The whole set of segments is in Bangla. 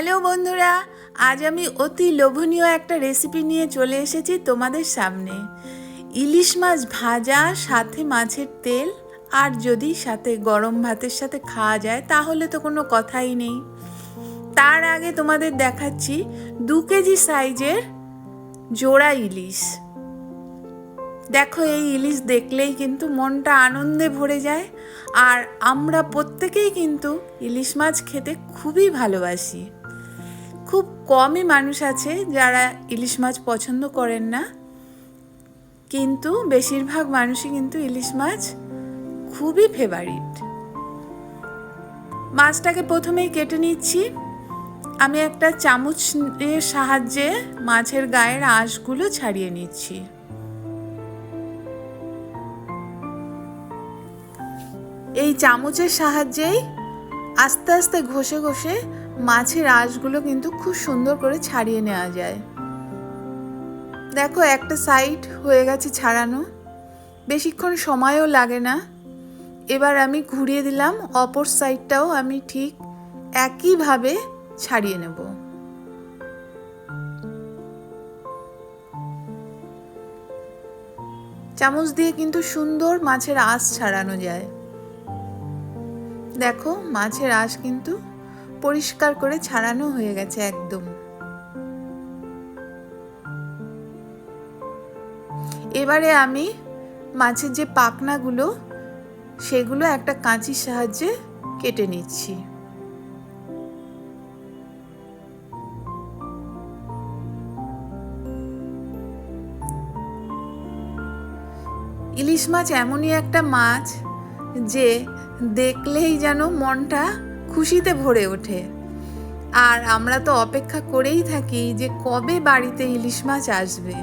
হ্যালো বন্ধুরা, আজ আমি অতি লোভনীয় একটা রেসিপি নিয়ে চলে এসেছি তোমাদের সামনে। ইলিশ মাছ ভাজা, সাথে মাছের তেল, আর যদি সাথে গরম ভাতের সাথে খাওয়া যায়, তাহলে তো কোনো কথাই নেই। তার আগে তোমাদের দেখাচ্ছি দু কেজি সাইজের জোড়া ইলিশ। দেখো, এই ইলিশ দেখলেই কিন্তু মনটা আনন্দে ভরে যায়, আর আমরা প্রত্যেকেই কিন্তু ইলিশ মাছ খেতে খুবই ভালোবাসি। খুব কমই মানুষ আছে যারা ইলিশ মাছ পছন্দ করেন না। কিন্তু বেশিরভাগ মানুষই কিন্তু ইলিশ মাছ খুবই ফেভারিট মাছটাকে প্রথমেই কেটে নিচ্ছি। আমি একটা চামচ এর সাহায্যে মাছের গায়ের আঁশগুলো ছাড়িয়ে নিচ্ছি। এই চামচের সাহায্যেই আস্তে আস্তে ঘষে ঘষে মাছের আঁশগুলো কিন্তু খুব সুন্দর করে ছাড়িয়ে নেওয়া যায়। দেখো একটা সাইড হয়ে গেছে ছাড়ানো। বেশিক্ষণ সময়ও লাগে না। এবার আমি ঘুরিয়ে দিলাম, অপর সাইডটাও আমি ঠিক একইভাবে ছাড়িয়ে নেব। চামচ দিয়ে কিন্তু সুন্দর মাছের আঁশ ছাড়ানো যায়। দেখো মাছের আঁশ কিন্তু পরিষ্কার করে ছাড়ানো হয়ে গেছে একদম। এবারে আমি মাছের যে পাখনাগুলো সেগুলো একটা কাঁচির সাহায্যে কেটে নিচ্ছি। ইলিশ মাছ এমনই একটা মাছ যে দেখলেই যেন মনটা খুশিতে ভরে ওঠে। আর আমরা তো অপেক্ষা করেই থাকি যে কবে বাড়িতে ইলিশ মাছ আসবে।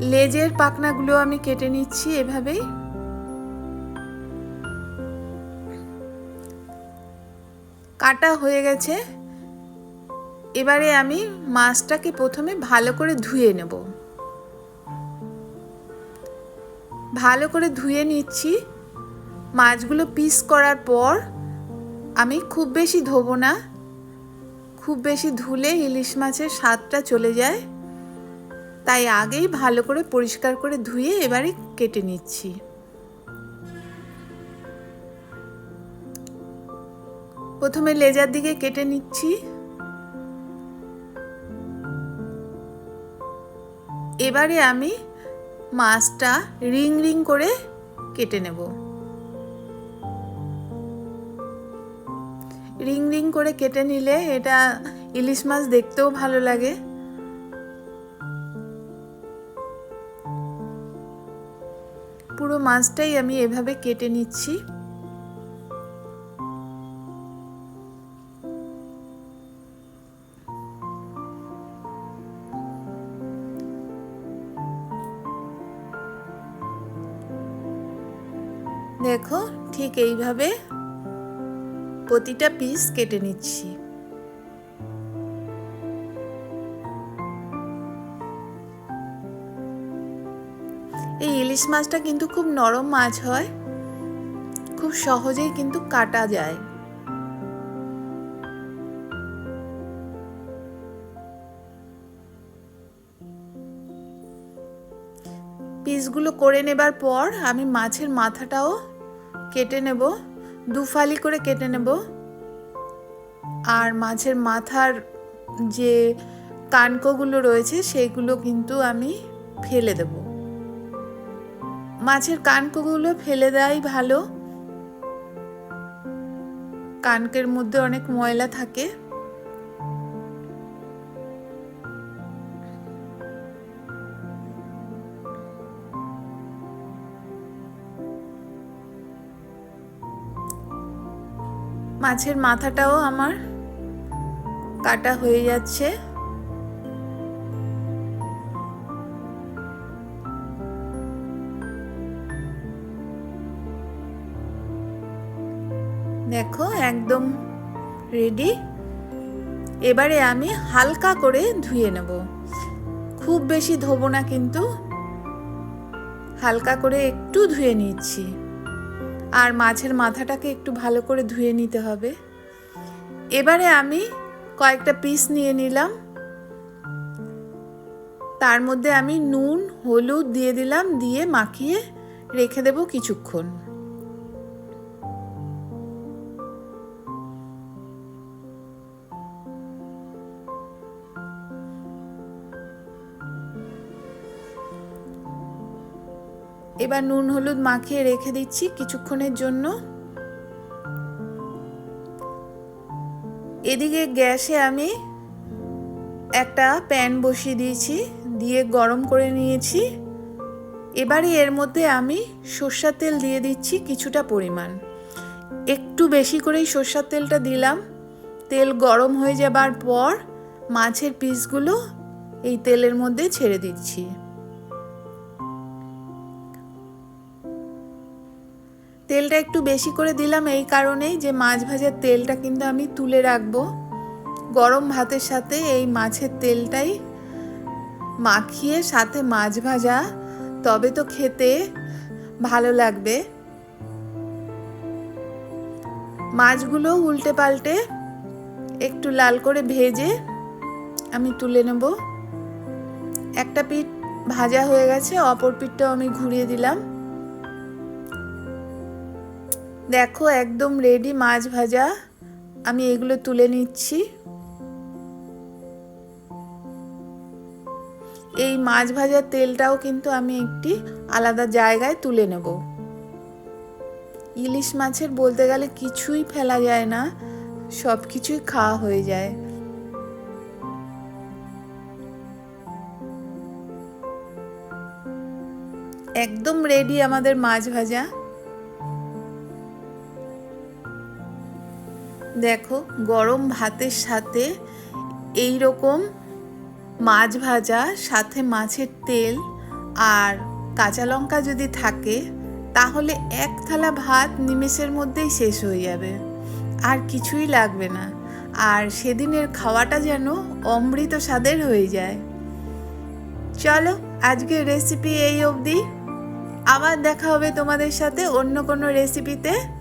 লেজের পাখনাগুলো আমি কেটে নিচ্ছি এভাবেই। কাটা হয়ে গেছে। এবারে আমি মাছটাকে প্রথমে ভালো করে ধুয়ে নেব। ভালো করে ধুয়ে নিচ্ছি। মাছগুলো পিস করার পর আমি খুব বেশি ধোবো না। খুব বেশি ধুলে ইলিশ মাছের স্বাদটা চলে যায়। তাই আগেই ভালো করে পরিষ্কার করে ধুয়ে এবারে কেটে নিচ্ছি। প্রথমে লেজার দিকে কেটে নিচ্ছি। এবারে আমি মাছটা রিং রিং করে কেটে নেব। রিং রিং করে কেটে নিলে এটা ইলিশ মাছ দেখতেও ভালো লাগে। পুরো মাছটাই আমি এভাবে কেটে নিচ্ছি। দেখো, ঠিক এইভাবে প্রতিটা পিস কেটে নিচ্ছি। এই ইলিশ মাছটা কিন্তু খুব নরম মাছ হয়। খুব সহজেই কিন্তু কাটা যায়। পিসগুলো করে নেবার পর আমি মাছের মাথাটাও কেটে নেব দুফালি করে কেটে নেব। আর মাছের মাথার যে কানকোগুলো রয়েছে, সেগুলো কিন্তু আমি ফেলে দেব। মাছের কানকোগুলো ফেলে দেওয়াই ভালো। কানকের মধ্যে অনেক ময়লা থাকে। মাছের মাথাটাও আমার কাটা হয়ে যাচ্ছে। দেখো, একদম রেডি এবারে আমি হালকা করে ধুয়ে নেব। খুব বেশি ধোবো না কিন্তু, হালকা করে একটু ধুয়ে নিচ্ছি। আর মাছের মাথাটাকে একটু ভালো করে ধুয়ে নিতে হবে। এবারে আমি কয়েকটা পিস নিয়ে নিলাম। তার মধ্যে আমি নুন, হলুদ দিয়ে দিলাম, দিয়ে মাখিয়ে রেখে দেব কিছুক্ষণ। এবার নুন হলুদ মাখিয়ে রেখে দিচ্ছি কিছুক্ষণের জন্য। এদিকে গ্যাসে আমি একটা প্যান বসিয়ে দিয়েছি, দিয়ে গরম করে নিয়েছি। এবারে এর মধ্যে আমি সর্ষার তেল দিয়ে দিচ্ছি কিছুটা পরিমাণ। একটু বেশি করেই সর্ষার তেলটা দিলাম। তেল গরম হয়ে যাবার পর মাছের পিসগুলো এই তেলের মধ্যে ছেড়ে দিচ্ছি। তেলটা একটু বেশি করে দিলাম এই কারণেই যে মাছ ভাজার তেলটা কিন্তু আমি তুলে রাখব। গরম ভাতের সাথে এই মাছের তেলটাই মাখিয়ে সাথে মাছ ভাজা, তবে তো খেতে ভালো লাগবে। মাছগুলো উল্টে পাল্টে একটু লাল করে ভেজে আমি তুলে নেব। একটা পিঠ ভাজা হয়ে গেছে, অপর পিঠটাও আমি ঘুরিয়ে দিলাম। দেখো, একদম রেডি মাছ ভাজা। আমি এগুলো তুলে নিচ্ছি। এই মাছ ভাজার তেলটাও কিন্তু আমি একটি আলাদা জায়গায় তুলে নেব। ইলিশ মাছের বলতে গেলে কিছুই ফেলা যায় না সব কিছুই খাওয়া হয়ে যায়। একদম রেডি আমাদের মাছ ভাজা। দেখো, গরম ভাতের সাথে এই রকম মাছ ভাজা, সাথে মাছের তেল আর কাঁচা লঙ্কা যদি থাকে, তাহলে এক থালা ভাত নিমেষের মধ্যেই শেষ হয়ে যাবে। আর কিছুই লাগবে না। আর সেদিনের খাওয়াটা যেন অমৃত স্বাদের হয়ে যায়। চলো, আজকের রেসিপি এই অবধি। আবার দেখা হবে তোমাদের সাথে অন্য কোনো রেসিপিতে